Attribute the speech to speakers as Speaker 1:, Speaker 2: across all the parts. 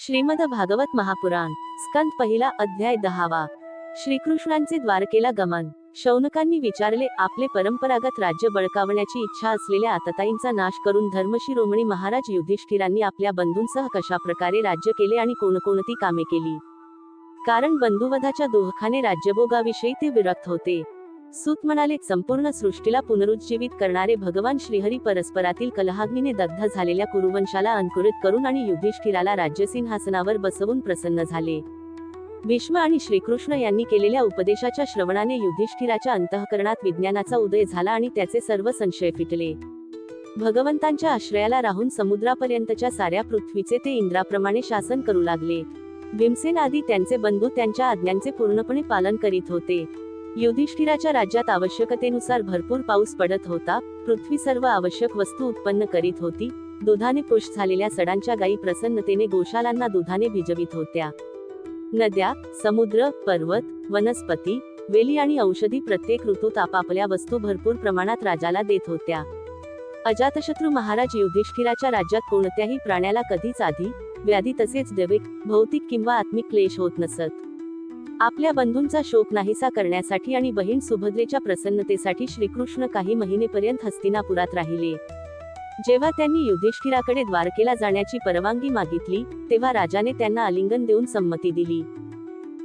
Speaker 1: श्रीमद भागवत महापुराण स्कंद पहिला अध्याय दहावा. श्रीकृष्णांचे द्वारकेला गमन. शौनकांनी विचारले आपले परंपरागत राज्य बळकावण्याची इच्छा असलेल्या आतताईंचा नाश करून धर्मशिरोमणी महाराज युधिष्ठिरांनी आपल्या बंधूंसह कशा प्रकारे राज्य केले आणि कोणकोणती कामे केली? कारण बंधुवधाच्या दोहखाने राज्यभोगाविषयी ते विरक्त होते. सूत म्हणाले संपूर्ण सृष्टीला पुनरुज्जीवित करणारे भगवान श्रीहरी परस्परातील कलहाग्नीने दग्ध झालेल्या कुरुवंशाला अंकुरित करून आणि युधिष्ठिराला राज्यसिंहासनावर बसवून प्रसन्न झाले. भीष्म आणि श्रीकृष्ण यांनी केलेल्या उपदेशाच्या श्रवणाने युधिष्ठिराच्या अंतःकरणात विज्ञानाचा उदय झाला आणि त्याचे सर्व संशय फिटले. भगवंतांच्या आश्रयाला राहून समुद्रापर्यंतच्या साऱ्या पृथ्वीचे ते इंद्राप्रमाणे शासन करू लागले. भीमसेन आदी त्यांचे बंधू त्यांच्या आज्ञांचे पूर्णपणे पालन करीत होते. युधिष्ठिराच्या राज्यात आवश्यकतेनुसार भरपूर पाऊस पडत होता. पृथ्वी सर्व आवश्यक वस्तू उत्पन्न करीत होती. दुधाने पुष झालेल्या सडांच्या गायी प्रसन्नतेने गोशालांना दुधाने भिजवित होत्या. नद्या समुद्र पर्वत वनस्पती वेली आणि औषधी प्रत्येक ऋतूत आपापल्या वस्तू भरपूर प्रमाणात राजाला देत होत्या. अजातशत्रू महाराज युधिष्ठिराच्या राज्यात कोणत्याही प्राण्याला कधीच आधी व्याधी तसेच दैविक भौतिक किंवा आत्मिक क्लेश होत नसत. आपल्या बंधूंचा शोक नाहीसा करण्यासाठी आणि बहीण सुभद्रेच्या प्रसन्नतेसाठी श्रीकृष्ण काही महिनेपर्यंत हस्तिनापुरात राहिले. जेव्हा त्यांनी युधिष्ठिराकडे द्वारकेला जाण्याची परवानगी मागितली तेव्हा राजाने त्यांना आलिंगन देऊन संमती दिली.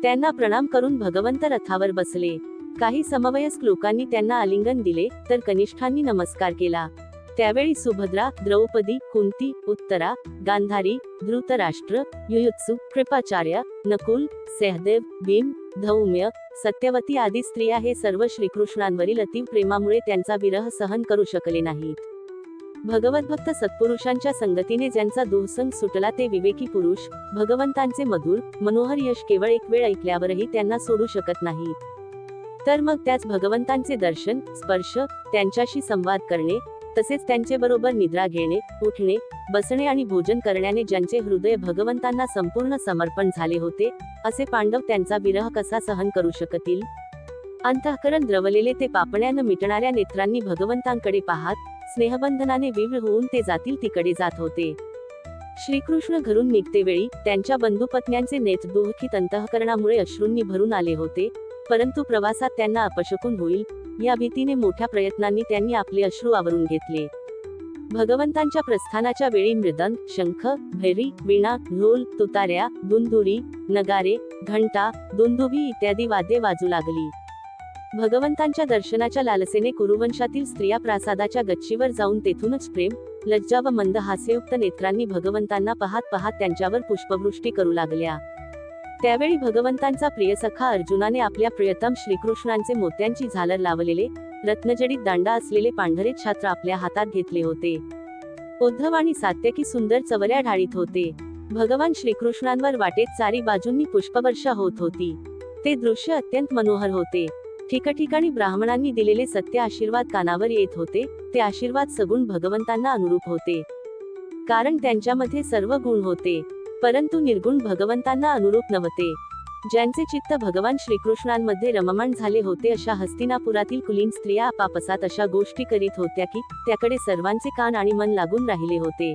Speaker 1: त्यांना प्रणाम करून भगवंत रथावर बसले. काही समवयस्क लोकांनी त्यांना आलिंगन दिले तर कनिष्ठांनी नमस्कार केला. त्यावेळी सुभद्रा द्रौपदी कुंती उत्तरा गांधारी धृतराष्ट्र युयुत्सु कृपाचार्य नकुल सहदेव भीम धौम्य सत्यवती आदी स्त्रिया हे सर्व श्रीकृष्णांवरील अतीव प्रेमामुळे त्यांचा विरह सहन करू शकले नाहीत. भगवतभक्त सत्पुरुषांच्या संगतीने ज्यांचा दुःसंग सुटला ते विवेकी पुरुष भगवंतांचे मधुर मनोहर यश केवळ एक वेळ ऐकल्यावरही त्यांना सोडू शकत नाही तर मग त्याच भगवंतांचे दर्शन स्पर्श त्यांच्याशी संवाद करणे तसेच त्यांचे बरोबर निद्रा घेणे उठणे बसणे आणि भोजन करण्याने ज्यांचे हृदय भगवंतांना संपूर्ण समर्पण झाले होते असे पांडव त्यांचा विरह कसा सहन करू शकतील? अंतःकरण द्रवलेले ते पापण्यानं मिटणाऱ्या नेत्रांनी भगवंतांकडे पाहत स्नेहबंधनाने विवळ होऊन ते जातील तिकडे जात होते. श्रीकृष्ण घरून निघते वेळी त्यांच्या बंधुपत्न्यांचे नेत दुःखित अंतःकरणामुळे अश्रूंनी भरून आले होते परंतु प्रवासात त्यांना अपशकून होईल या भीतीने मोठ्या प्रयत्नांनी त्यांनी आपले अश्रू आवरून घेतले. भगवंतांच्या प्रस्थानाच्या वेळी मृदंग शंख भैरी वीणा ढोल तुतार्या दुंदुरी नगारे घंटा दुंदुभी इत्यादी वाद्ये वाजू लागली. भगवंतांच्या दर्शनाच्या लालसेने कुरुवंशातील स्त्रिया प्रासादाच्या गच्चीवर जाऊन तेथूनच प्रेम लज्जा व मंद हास्ययुक्त नेत्रांनी भगवंतांना पाहत पाहत त्यांच्यावर पुष्पवृष्टी करू लागल्या. त्यावेळी भगवंतांचा प्रियसखा अर्जुनाने आपल्या प्रियतम श्रीकृष्णांचे मोत्यांची झालर लावलेले रत्नजडीत दांडा असलेले पांढरे छात्र आपल्या हातात घेतले होते. उद्धव आणि सात्यकी सुंदर चवऱ्या ढाळीत होते. भगवान श्रीकृष्णांवर वाटेत चारी बाजूंनी पुष्पवर्षा होत होती. ते दृश्य अत्यंत मनोहर होते. ठिकठिकाणी ब्राह्मणांनी दिलेले सत्य आशीर्वाद कानावर येत होते ते आशीर्वाद सगुण भगवंतांना अनुरूप होते. कारण त्यांच्यामध्ये सर्व गुण होते. परंतु निर्गुण भगवंतांना अनुरूप नव्हते. ज्यांचे चित्त भगवान श्रीकृष्णांमध्ये रममाण झाले होते अशा हस्तिनापुरातील कुलीन स्त्रिया आपापसात अशा गोष्टी करीत होत्या की त्याकडे सर्वांचे कान आणि मन लागून राहिले होते.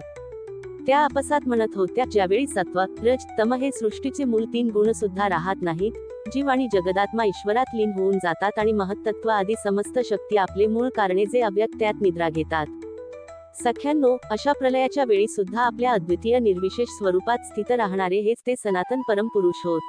Speaker 1: त्या आपसात म्हणत होत्या ज्यावेळी सत्व रज तम हे सृष्टीचे मूल तीन गुण सुद्धा राहत नाहीत जीव आणि जगदात्मा ईश्वरात लीन होऊन जातात आणि महत्त्व आदी समस्त शक्ती आपले मूळ कारणे जे अव्यक्त त्यात निद्रा घेतात. सख्यांनो अशा प्रलयाच्या वेळी सुद्धा आपल्या अद्वितीय निर्विशेष स्वरूपात स्थित राहणारे हेच ते सनातन परमपुरुष होत.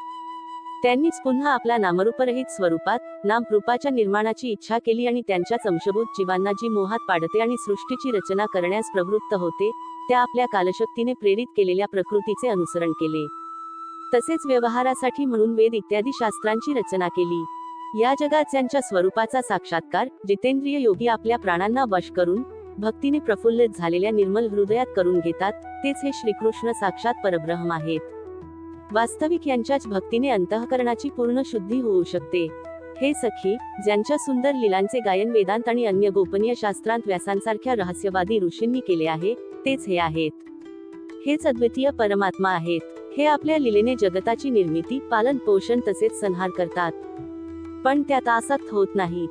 Speaker 1: त्यांनीच पुन्हा आपल्या नामरूपरहित स्वरूपात नामरूपाच्या निर्माणाची इच्छा केली आणि त्यांच्याच अंशभूत जीवांना जी मोहात पाडते आणि सृष्टीची रचना करण्यास प्रवृत्त होते त्या आपल्या कालशक्तीने प्रेरित केलेल्या प्रकृतीचे अनुसरण केले. तसेच व्यवहारासाठी म्हणून वेद इत्यादी शास्त्रांची रचना केली. या जगात त्यांच्या स्वरूपाचा साक्षात्कार जितेंद्रिय योगी आपल्या प्राणांना वश करून भक्तीने प्रफुल्लित झालेल्या निर्मल हृदयात करून घेतात तेच हे श्रीकृष्ण साक्षात परब्रह्म आहेत. वास्तविक यांच्याच भक्तीने अंतःकरणाची पूर्ण शुद्धी होऊ शकते. हे सखी ज्यांच्या सुंदर लिलांचे गायन वेदांत आणि अन्य गोपनीय शास्त्रांत व्यासांसारख्या रहस्यवादी ऋषींनी केले आहे तेच हे आहेत. हेच अद्वितीय परमात्मा आहेत. हे आपल्या लिलेने जगताची निर्मिती पालन पोषण तसेच संहार करतात. पण त्यात आसक्त होत नाहीत.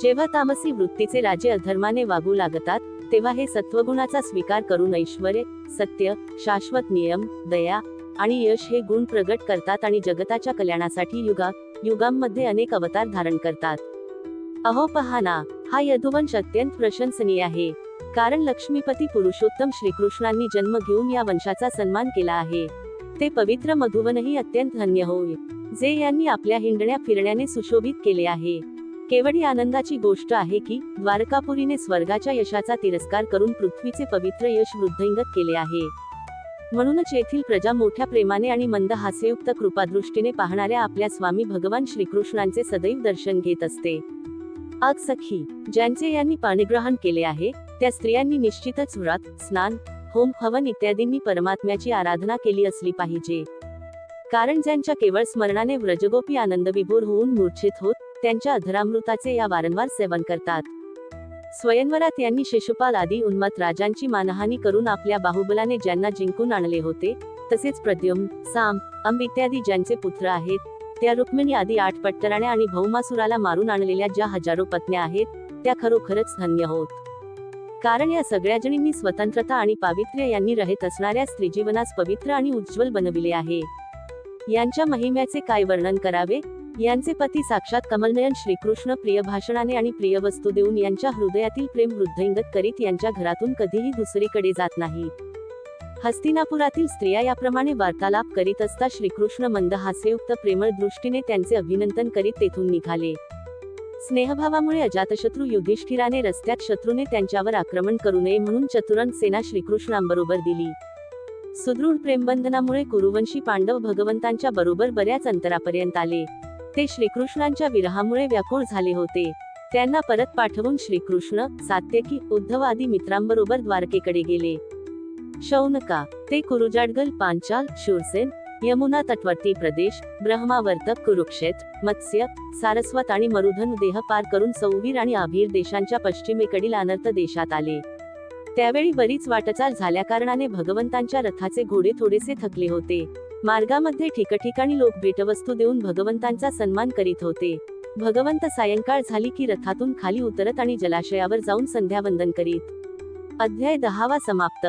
Speaker 1: जेव्हा तामसी वृत्तीचे राजे अधर्माने वागू लागतात तेव्हा हे सत्वगुणाचा स्वीकार करून ऐश्वर सत्य शाश्वत नियम दया आणि यश हे गुण प्रगट करतात आणि जगताच्या कल्याणासाठी युगा युगांमध्ये अनेक अवतार धारण करतात. अहो पहाना हा यदुवंश अत्यंत प्रशंसनीय आहे. कारण लक्ष्मीपती पुरुषोत्तम श्रीकृष्णांनी जन्म घेऊन या वंशाचा सन्मान केला आहे. ते पवित्र मधुवनही अत्यंत धन्य होय. जे यांनी आपल्या हिंडण्या फिरण्याने सुशोभित केले आहे. केवढी आनंदाची गोष्ट आहे की द्वारकापुरीने स्वर्गाच्या यशाचा तिरस्कार करून पृथ्वीचे पवित्र यश वृद्धिंगत केले आहे. म्हणूनच येथील प्रजा मोठ्या प्रेमाने आणि मंद हास्ययुक्त कृपादृष्टीने पाहणाऱ्या आपल्या स्वामी भगवान श्रीकृष्णांचे सदैव दर्शन घेत असते. अग सखी ज्यांचे यांनी पाणिग्रहण केले आहे त्या स्त्रियांनी निश्चितच व्रत स्नान होम हवन इत्यादींनी परमात्म्याची आराधना केली असली पाहिजे. कारण ज्यांच्या केवळ स्मरणाने व्रजगोपी आनंदविभोर होऊन मूर्छित होत त्यांच्या अधरामृताचे या वारंवार सेवन करतात. स्वयंवरात यांनी शिशुपाल आदी उन्मत राजांची मानहानी करून आपल्या बाहुबलाने ज्यांना जिंकून आणले होते तसेच प्रद्युम्न साम अंब इत्यादी ज्यांचे पुत्र आहेत त्या रुक्मिणी आदी आठ पट्टराण्या आणि भौमासुराला मारून आणलेल्या ज्या हजारो पत्न्या आहेत त्या खरोखरच धन्य होत. कारण या सगळ्या जणींनी स्वतंत्रता आणि पावित्र्य यांनी रहित असणाऱ्या स्त्रीजीवनास पवित्र आणि उज्ज्वल बनविले आहे. यांच्या महिम्याचे काय वर्णन करावे? यांचे पती साक्षात कमलनयन श्रीकृष्ण प्रिय भाषणाने आणि प्रिय वस्तू देऊन यांच्या हृदयातील प्रेम वृद्धइंगत करीत यांच्या घरातून कधीही दुसरीकडे जात नाही. हस्तिनापुरातील स्त्रिया याप्रमाणे वार्तालाप करीत असता श्रीकृष्ण मंद हास्ययुक्त प्रेमळ दृष्टीने त्यांचे अभिनंदन करीत तेथून निघाले. स्नेहभावामुळे अजातशत्रू युधिष्ठिराने रस्त्यात शत्रूने त्यांच्यावर आक्रमण करू नये म्हणून चतुरंग सेना श्रीकृष्णांबरोबर दिली. सुदृढ प्रेमबंधनामुळे कुरुवंशी पांडव भगवंतांच्या बरोबर बऱ्याच अंतरापर्यंत आले. ते श्रीकृष्णांच्या विरहामुळे व्याकुळ झाले होते. त्यांना परत पाठवून श्रीकृष्ण सात्यकी उद्धव आदी मित्रांबरोबर द्वारकेकडे गेले. शौनका ते कुरुजाडगल पांचाल शूरसेन यमुना तटवर्ती प्रदेश ब्रह्मावर्तक कुरुक्षेत्र मत्स्य सारस्वत आणि मरुधन देह पार करून सौवीर आणि आभीर देशांच्या पश्चिमेकडील अनर्थ देशात आले. त्यावेळी बरीच वाटचाल झाल्या कारणाने भगवंतांच्या रथाचे घोडे थोडेसे थकले होते. मार्गामध्ये ठिकठिकाणी लोक भेटवस्तू देऊन भगवंतांचा सन्मान करीत होते. भगवंत सायंकाळ झाली की रथातून खाली उतरत आणि जलाशयावर जाऊन संध्यावंदन करीत. अध्याय दहावा समाप्त.